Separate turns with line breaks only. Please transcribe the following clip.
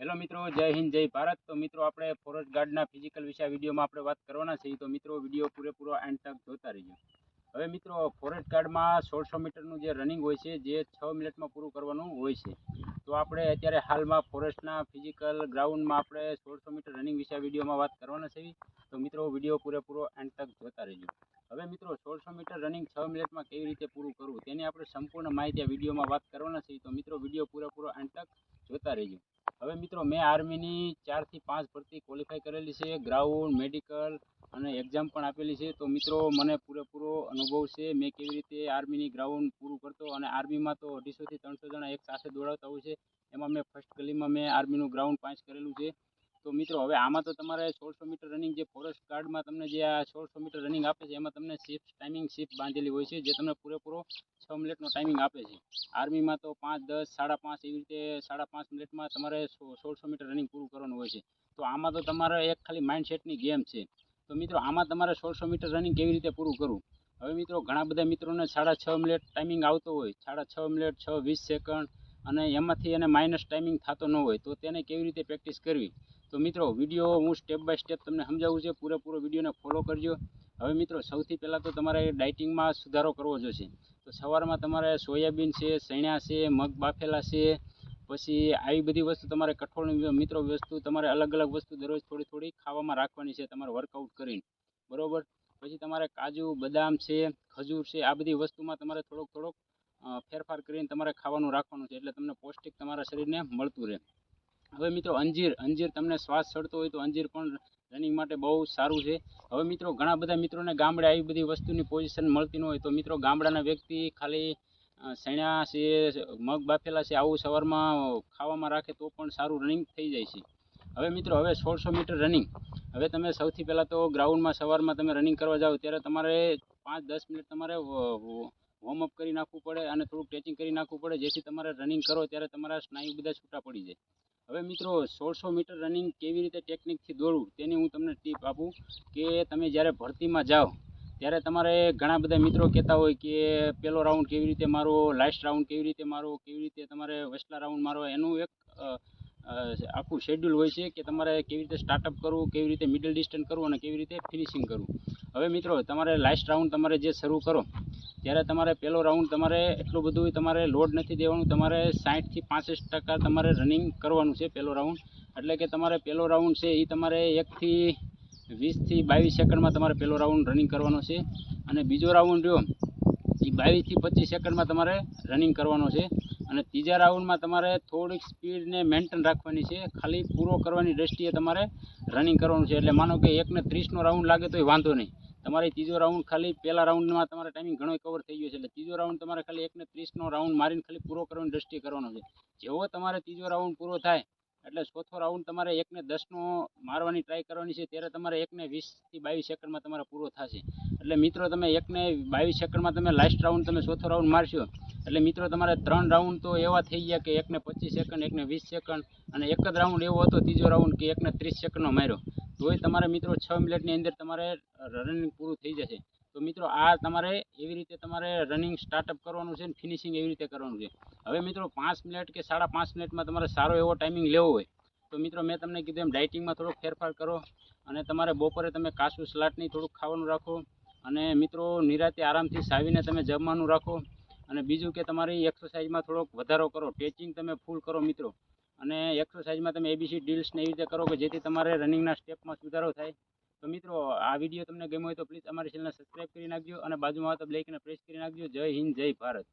Hello મિત્રો, જય હિન્દ, જય ભારત. તો મિત્રો, આપણે ફોરેસ્ટ ગાર્ડના ફિઝિકલ વિશે વિડીયોમાં આપણે વાત કરવાના છીએ. તો મિત્રો, વીડિયો પૂરેપૂરો એન્ડ તક જોતા રહીએ હવે મિત્રો ફોરેસ્ટ ગાર્ડમાં સોળસો મીટરનું જે રનિંગ હોય છે, જે છ મિનિટમાં પૂરું કરવાનું હોય છે. તો આપણે અત્યારે હાલમાં ફોરેસ્ટના ફિઝિકલ ગ્રાઉન્ડમાં આપણે સોળસો મીટર રનિંગ વિશે વિડીયોમાં વાત કરવાના છીએ. તો મિત્રો, વીડિયો પૂરેપૂરો એન્ડ તક જોતા રહીએ હવે મિત્રો, સોળસો મીટર રનિંગ છ મિનિટમાં કેવી રીતે પૂરું કરવું, તેની આપણે સંપૂર્ણ માહિતી આ વિડીયોમાં વાત કરવાના છીએ. તો મિત્રો, વીડિયો પૂરેપૂરો એન્ડ તક જોતા રહેજો. હવે મિત્રો, મેં આર્મીની ચારથી પાંચ ભરતી ક્વોલિફાય કરેલી છે ગ્રાઉન્ડ મેડિકલ અને એક્ઝામ પણ આપેલી છે. તો મિત્રો, મને પૂરેપૂરો અનુભવ છે, મેં કેવી રીતે આર્મીની ગ્રાઉન્ડ પૂરું કરતો અને આર્મીમાં તો અઢીસોથી ત્રણસો જણા એક સાથે દોડાવતા હોય છે. એમાં મેં ફર્સ્ટ ગલીમાં મેં આર્મીનું ગ્રાઉન્ડ પાંચ કરેલું છે. તો મિત્રો, હવે આમાં તો તમારે સોળસો મીટર રનિંગ જે ફોરેસ્ટ ગાર્ડમાં તમને જે આ સોળસો મીટર રનિંગ આપે છે, એમાં તમને શિફ્ટ ટાઈમિંગ શિફ્ટ બાંધેલી હોય છે, જે તમને પૂરેપૂરો છ મિનિટનો ટાઈમિંગ આપે છે. આર્મીમાં તો પાંચ, દસ, સાડા પાંચ, એવી રીતે સાડા પાંચ મિનિટમાં તમારે સોળસો મીટર રનિંગ પૂરું કરવાનું હોય છે. તો આમાં તો તમારે એક ખાલી માઇન્ડસેટની ગેમ છે. તો મિત્રો, આમાં તમારે સોળસો મીટર રનિંગ કેવી રીતે પૂરું કરવું? હવે મિત્રો, ઘણા બધા મિત્રોને સાડા છ મિનિટ ટાઈમિંગ આવતો હોય, સાડા છ મિનિટ છ, વીસ સેકન્ડ અને એમાંથી એને માઇનસ ટાઈમિંગ થતો ન હોય, તો તેને કેવી રીતે પ્રેક્ટિસ કરવી? તો મિત્રો વીડિયો હું સ્ટેપ બાય સ્ટેપ તમને સમજાવું છે. પૂરેપૂરો વિડીયોને ફોલો કરજો. હવે મિત્રો, સૌથી પહેલાં તો તમારે ડાયટિંગમાં સુધારો કરવો જોશે. તો સવારમાં તમારે સોયાબીન છે સૈણ્યા છે, મગ બાફેલા છે, પછી આવી બધી વસ્તુ તમારે કઠોળની મિત્રો, વસ્તુ તમારે અલગ અલગ વસ્તુ દરરોજ થોડી થોડી ખાવામાં રાખવાની છે, તમારે વર્કઆઉટ કરીને. બરોબર? પછી તમારે કાજુ, બદામ છે, ખજૂર છે, આ બધી વસ્તુમાં તમારે થોડોક થોડોક ફેરફાર કરીને તમારે ખાવાનું રાખવાનું છે. એટલે તમને પૌષ્ટિક તમારા શરીરને મળતું રહે. હવે મિત્રો, અંજીર અંજીર તમને શ્વાસ ચડતો હોય તો અંજીર પણ રનિંગ માટે બહુ સારું છે. હવે મિત્રો, ઘણા બધા મિત્રોને ગામડે આવી બધી વસ્તુની પોઝિશન મળતી ન હોય તો મિત્રો, ગામડાના વ્યક્તિ ખાલી શેણા છે, મગ બાફેલા છે, આવું સવારમાં ખાવામાં રાખે તો પણ સારું રનિંગ થઈ જાય છે. હવે મિત્રો, હવે સોળસો મીટર રનિંગ હવે તમે સૌથી પહેલાં તો ગ્રાઉન્ડમાં સવારમાં તમે રનિંગ કરવા જાઓ ત્યારે તમારે પાંચ, દસ મિનિટ તમારે વોર્મઅપ કરી નાખવું પડે અને થોડું ટેચિંગ કરી નાખવું પડે. જેથી તમારે રનિંગ કરો ત્યારે તમારા સ્નાયુ બધા છૂટા પડી જાય. હવે મિત્રો, સોળસો મીટર રનિંગ કેવી રીતે ટેકનિકથી દોડવું, તેની હું તમને ટીપ આપું કે તમે જ્યારે ભરતીમાં જાઓ, ત્યારે તમારે ઘણા બધા મિત્રો કહેતા હોય કે પહેલો રાઉન્ડ કેવી રીતે મારો લાસ્ટ રાઉન્ડ કેવી રીતે મારો, કેવી રીતે તમારે વસલા રાઉન્ડ મારો, એનું એક આખું શેડ્યુલ હોય છે કે તમારે કેવી રીતે સ્ટાર્ટઅપ કરવું, કેવી રીતે મિડલ ડિસ્ટન્સ કરવું અને કેવી રીતે ફિનિશિંગ કરવું. હવે મિત્રો, તમારે લાસ્ટ રાઉન્ડ તમારે જે શરૂ કરો ત્યારે તમારે પહેલો રાઉન્ડ તમારે એટલું બધું તમારે લોડ નથી દેવાનું, તમારે સાઠથી પાંસઠ ટકા તમારે રનિંગ કરવાનું છે પહેલો રાઉન્ડ એટલે કે તમારે પહેલો રાઉન્ડ છે એ તમારે એકથી વીસથી બાવીસ સેકન્ડમાં તમારે પહેલો રાઉન્ડ રનિંગ કરવાનો છે. અને બીજો રાઉન્ડ રહ્યો, એ બાવીસથી પચીસ સેકન્ડમાં તમારે રનિંગ કરવાનો છે. અને ત્રીજા રાઉન્ડમાં તમારે થોડીક સ્પીડને મેન્ટેન રાખવાની છે. ખાલી પૂરો કરવાની દ્રષ્ટિએ તમારે રનિંગ કરવાનું છે. એટલે માનો કે એકને ત્રીસનો રાઉન્ડ લાગે તોય વાંધો નહીં. તમારે ત્રીજો રાઉન્ડ ખાલી પહેલા રાઉન્ડમાં તમારે ટાઈમિંગ ઘણો કવર થઈ ગયો છે. એટલે ત્રીજો રાઉન્ડ તમારે ખાલી એકને ત્રીસનો રાઉન્ડ મારીને ખાલી પૂરો કરવાની દ્રષ્ટિએ કરવાનો છે. જેવો તમારે ત્રીજો રાઉન્ડ પૂરો થાય, એટલે ચોથો રાઉન્ડ તમારે એકને દસનો મારવાની ટ્રાય કરવાની છે, ત્યારે તમારે એકને વીસથી બાવીસ સેકન્ડમાં તમારે પૂરો થશે. એટલે મિત્રો, તમે એકને બાવીસ સેકન્ડમાં તમે લાસ્ટ રાઉન્ડ તમે ચોથો રાઉન્ડ મારશો, એટલે મિત્રો, તમારે ત્રણ રાઉન્ડ તો એવા થઈ ગયા કે એકને પચીસ સેકન્ડ, એકને વીસ સેકન્ડ, અને એક જ રાઉન્ડ એવો હતો, ત્રીજો રાઉન્ડ કે એકને ત્રીસ સેકન્ડનો માર્યો. તોય તમારે મિત્રો છ મિનિટની અંદર તમારે રનિંગ પૂરું થઈ જશે, તો મિત્રો આ તમારે એવી રીતે તમારે રનિંગ સ્ટાર્ટઅપ કરવાનું છે ને ફિનિશિંગ એવી રીતે કરવાનું છે. હવે મિત્રો પાંચ મિનિટ કે સાડા પાંચ મિનિટમાં તમારે સારો એવો ટાઈમિંગ લેવો હોય, તો મિત્રો મેં તમને કીધું એમ ડાયટિંગમાં થોડોક ફેરફાર કરો અને તમારે બપોરે તમે કાચું સલાડની થોડુંક ખાવાનું રાખો અને મિત્રો નિરાતે આરામથી સાવીને તમે જમવાનું રાખો અને બીજું કે તમારી એક્સરસાઇઝમાં થોડોક વધારો કરો. ટેચિંગ તમે ફૂલ કરો મિત્રો. અને એક્સરસાઇઝમાં તમે એબીસી ડીલ્સને એવી રીતે કરો કે જેથી તમારે રનિંગના સ્ટેપમાં સુધારો થાય. તો મિત્રો, આ વીડિયો તમને ગમ્યો હોય તો પ્લીઝ અમારી ચેનલને સબસ્ક્રાઈબ કરી નાખજો અને બાજુમાં આવતા બ્લેકને પ્રેસ કરી નાખજો. જય હિન્દ, જય ભારત.